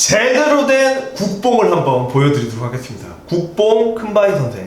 제대로 된 국뽕을 한번 보여드리도록 하겠습니다. 국뽕 큰바위 선생.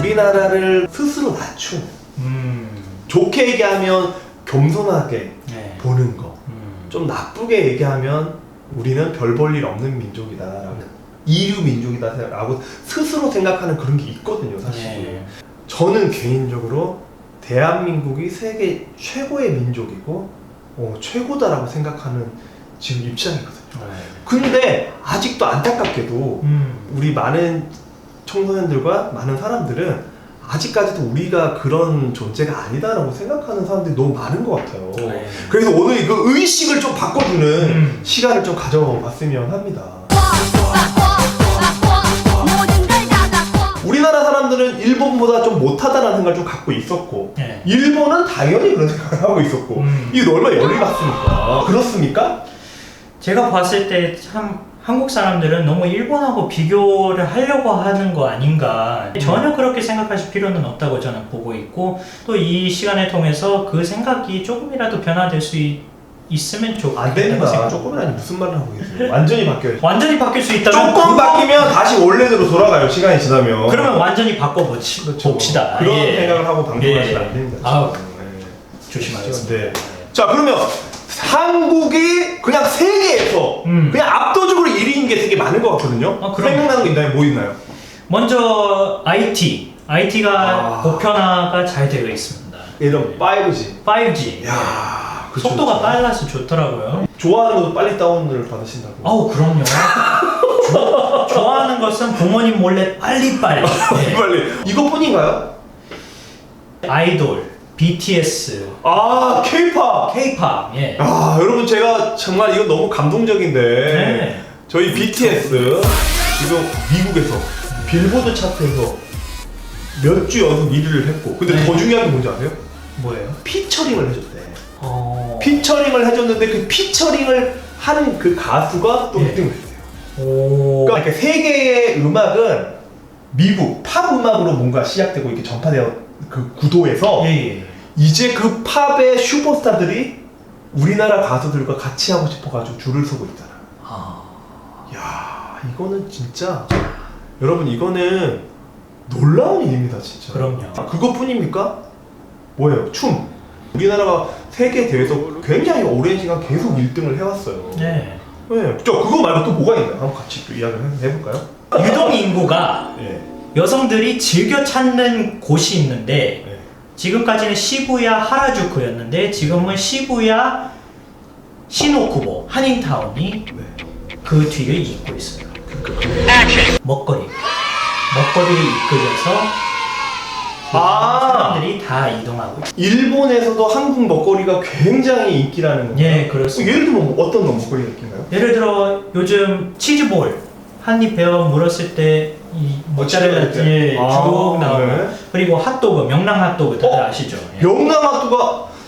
우리나라를 스스로 낮춘 음. 좋게 얘기하면 겸손하게 네. 보는 거. 음. 좀 나쁘게 얘기하면 우리는 별 볼 일 없는 민족이다라는 이류 민족이다라고 스스로 생각하는 그런 게 있거든요, 사실. 네. 저는 개인적으로 대한민국이 세계 최고의 민족이고 어, 최고다라고 생각하는 지금 입장이거든요. 네. 근데 아직도 안타깝게도 음. 우리 많은 청소년들과 많은 사람들은 아직까지도 우리가 그런 존재가 아니다라고 생각하는 사람들이 너무 많은 것 같아요. 네. 그래서 오늘 그 의식을 좀 바꿔주는 음. 시간을 좀 가져봤으면 합니다. 걸다 갖고 우리나라 사람들은 일본보다 좀 못하다는 생각을 좀 갖고 있었고 네. 일본은 당연히 그런 생각을 하고 있었고 음. 이게 얼마나 열이 같습니까? 그렇습니까? 제가 봤을 때 참 한국 사람들은 너무 일본하고 비교를 하려고 하는 거 아닌가 전혀 그렇게 생각하실 필요는 없다고 저는 보고 있고 또 이 시간을 통해서 그 생각이 조금이라도 변화될 수 있, 있으면 좋겠다고 안. 생각. 조금이라니 무슨 말을 하고 계세요? 완전히 바뀌어요. 완전히 바뀔 수 있다면 조금 바뀌면 다시 원래대로 돌아가요. 시간이 지나면. 그러면 완전히 바꿔보시, 그렇죠. 봅시다. 그런 예. 생각을 하고 방송하시면 예. 안 됩니다. 네. 조심하겠습니다. 네. 자 그러면 한국이 그냥 세계에서 음. 그냥 압도적으로 1위인 게 되게 많은 것 같거든요. 아, 그럼. 생각나는 게 있나요? 뭐 있나요? 먼저 IT, IT가 아. 보편화가 잘 되어 있습니다. 예를 5G. 5G 야 그쵸, 속도가. 빨라서 좋더라고요. 좋아하는 것도 빨리 다운을 받으신다고. 아우 그럼요. 조- 좋아하는 것은 부모님 몰래 빨리 빨리. 네. 빨리. 이것뿐인가요? 아이돌, BTS, 아 K-팝. K-팝, 예. 아 여러분 제가 정말 이거 너무 감동적인데 네. 저희 BTS 지금 미국에서 빌보드 차트에서 몇 주 연속 1위를 했고 근데 네. 더 중요한 게 뭔지 아세요? 뭐예요? 피처링을 해줬대. 어. 피처링을 해줬는데 그 피처링을 하는 그 가수가 또 예. 1등을 했어요. 오. 그러니까 세계의 음악은 미국 팝 음악으로 뭔가 시작되고 이렇게 전파되어 그 구도에서 예, 예. 이제 그 팝의 슈퍼스타들이 우리나라 가수들과 같이 하고 싶어가지고 줄을 서고 있잖아. 아. 야 이거는 진짜 여러분 이거는 놀라운 일입니다 진짜. 그럼요. 아, 그것뿐입니까? 뭐예요? 춤. 우리나라가 세계 대회에서 굉장히 오랜 시간 계속 1등을 해왔어요. 네. 네. 저 그거 말고 또 뭐가 있나요? 한번 같이 또 이야기를 해- 해볼까요? 유동 인구가 예. 여성들이 즐겨 찾는 곳이 있는데 예. 지금까지는 시부야 하라주쿠였는데 지금은 시부야 시노쿠보 한인타운이 네. 그 뒤를 잇고 있어요. 먹거리. 먹거리를 이끌려서 아. 사람들이 다 이동하고. 일본에서도 한국 먹거리가 굉장히 인기라는 건가요? 예, 그렇습니다. 예를 들면 뭐 어떤 먹거리가 인기인가요? 예를 들어 요즘 치즈볼 한 입 베어 물었을 때 이 모짜렐라 치즈볼 때? 예, 아, 쭉 나오고 네. 그리고 핫도그 명랑 핫도그 다들 어? 아시죠? 예. 명랑핫도그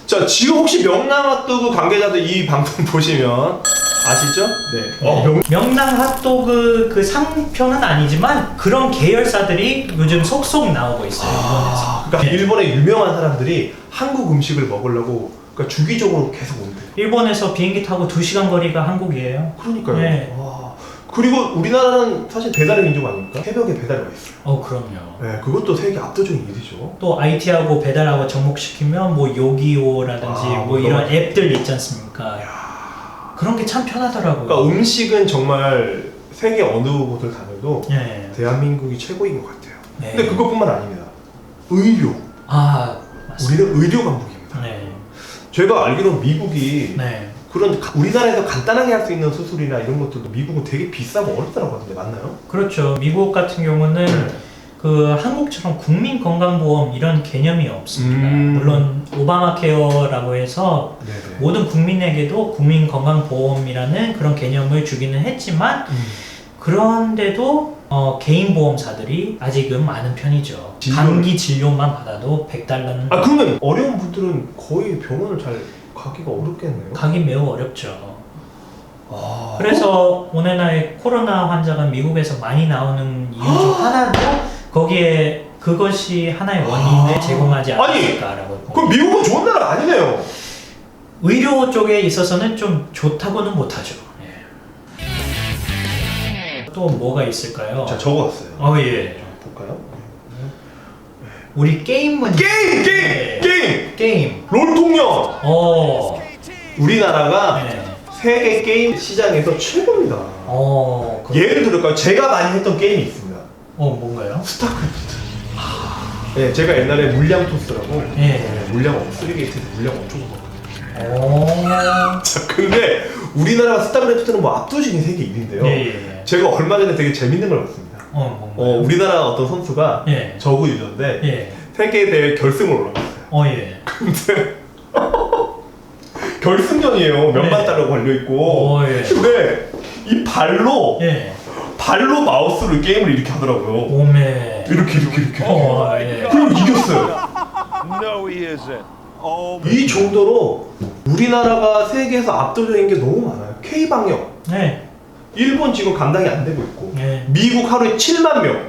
자 지금 혹시 명랑핫도그 관계자들 이 방송 보시면 아시죠? 네. 어, 명... 명랑 핫도그 그 상표는 아니지만 그런 계열사들이 요즘 속속 나오고 있어요 아, 일본에서. 그러니까 네. 일본의 유명한 사람들이 한국 음식을 먹으려고 그러니까 주기적으로 계속 온대요. 일본에서 비행기 타고 2시간 거리가 한국이에요. 그러니까요. 네. 와. 그리고 우리나라는 사실 배달의 민족 아닙니까? 새벽에 배달이 와 있어요. 어 그럼요. 네, 그것도 세계 압도적인 일이죠. 또 IT하고 배달하고 접목시키면 뭐 요기요라든지 아, 뭐 이런. 앱들 있지 않습니까? 그런 게 참 편하더라고요. 그러니까 음식은 정말 세계 어느 곳을 다녀도 예. 대한민국이 최고인 것 같아요. 네. 근데 그것뿐만 아닙니다. 의료. 아 맞습니다. 우리는 의료 강국입니다. 네. 제가 알기로 미국이 네. 그런 가- 우리나라에서 간단하게 할 수 있는 수술이나 이런 것들도 미국은 되게 비싸고 어렵다고 하는데 맞나요? 그렇죠. 미국 같은 경우는 그 한국처럼 국민 건강보험 이런 개념이 없습니다. 음. 물론 오바마 케어라고 해서 네네. 모든 국민에게도 국민 건강보험이라는 그런 개념을 주기는 했지만 음. 그런데도 어, 개인 보험사들이 아직은 많은 편이죠. 진료를- 감기 진료만 받아도 100달러는 아 그러면 어려운 분들은 거의 병원을 잘 가기가 어렵겠네요. 가기 매우 어렵죠. 아, 그래서 오늘날 코로나 환자가 미국에서 많이 나오는 이유 중 하나도 거기에 그것이 하나의 원인을 아. 제공하지 아니, 않았을까라고 그럼 미국은 좋은 나라 아니네요. 의료 쪽에 있어서는 좀 좋다고는 못하죠. 예. 또 뭐가 있을까요? 자 적어왔어요. 어 예. 볼까요? 우리 게임 문제. 게임 게임 예. 게임 게임. 롤통령. 어. 우리나라가 네. 세계 게임 시장에서 최고입니다. 어. 그, 예를 들을까요? 제가 많이 했던 게임이 있습니다. 어 뭔가요? 스타크래프트. 네, 제가 옛날에 물량 토스라고 예. 네, 물량 쓰리게이트에서 물량 엄청 먹었거든요. 어. 자, 근데 우리나라가 스타크래프트는 뭐 압도적인 세계 1위인데요. 예, 예, 예. 제가 얼마 전에 되게 재밌는 걸 봤습니다. 어 어, 뭔가요? 우리나라 어떤 선수가 예. 저그 유저인데 예. 세계 대회 결승을 올라갔어요. 어 예. 근데 결승전이에요. 몇만 네. 달러 걸려 있고. 어, 예. 근데 이 발로 예. 발로 마우스로 게임을 이렇게 하더라고요. 오메. 이렇게 이렇게 이렇게. 어 예. 그리고 이겼어요. No, he isn't. Oh, 이 정도로 우리나라가 세계에서 압도적인 게 너무 많아요. K 방역. 네. 일본 지금 감당이 안 되고 있고. 예. 미국 하루에 7만 명.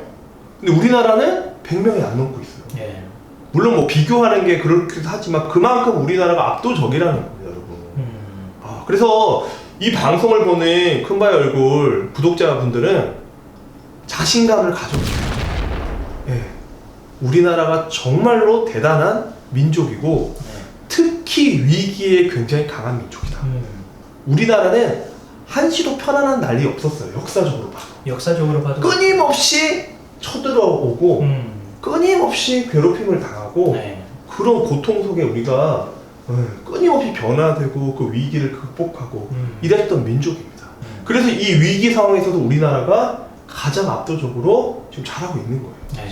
근데 우리나라는 100명이 안 넘고 있어요. 예. 물론 뭐 비교하는 게 그렇기도 하지만 그만큼 우리나라가 압도적이라는 겁니다, 여러분. 음. 아, 그래서 이 방송을 보는 큰바의 얼굴 구독자분들은 자신감을 가져주세요. 예. 우리나라가 정말로 대단한 민족이고 네. 특히 위기에 굉장히 강한 민족이다. 음. 우리나라는 한시도 편안한 날이 없었어요. 역사적으로 봐도. 역사적으로 봐도. 끊임없이 쳐들어오고 음. 끊임없이 괴롭힘을 당하고 네. 그런 고통 속에 우리가 예, 끊임없이 변화되고 그 위기를 극복하고 음. 이랬던 민족입니다. 음. 그래서 이 위기 상황에서도 우리나라가 가장 압도적으로 지금 잘하고 있는 거예요. 네.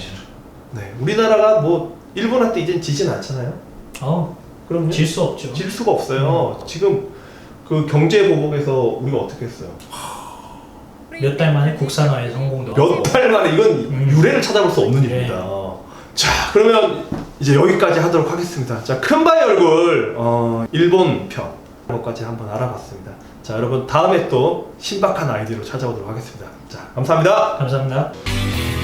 네, 우리나라가 뭐 일본한테 이젠 지진 않잖아요. 어. 그럼요. 질수 없죠. 질 수가 없어요. 지금 그 경제 보복에서 우리가 어떻게 했어요? 몇 달 만에 국산화에 성공도. 몇. 달 만에 이건 음. 유래를 찾아볼 수 없는 네. 일입니다. 자, 그러면 이제 여기까지 하도록 하겠습니다. 자, 큰바의 얼굴 어, 일본 편 것까지 한번 알아봤습니다. 자, 여러분 다음에 또 신박한 아이디어로 찾아오도록 하겠습니다. 자, 감사합니다. 감사합니다.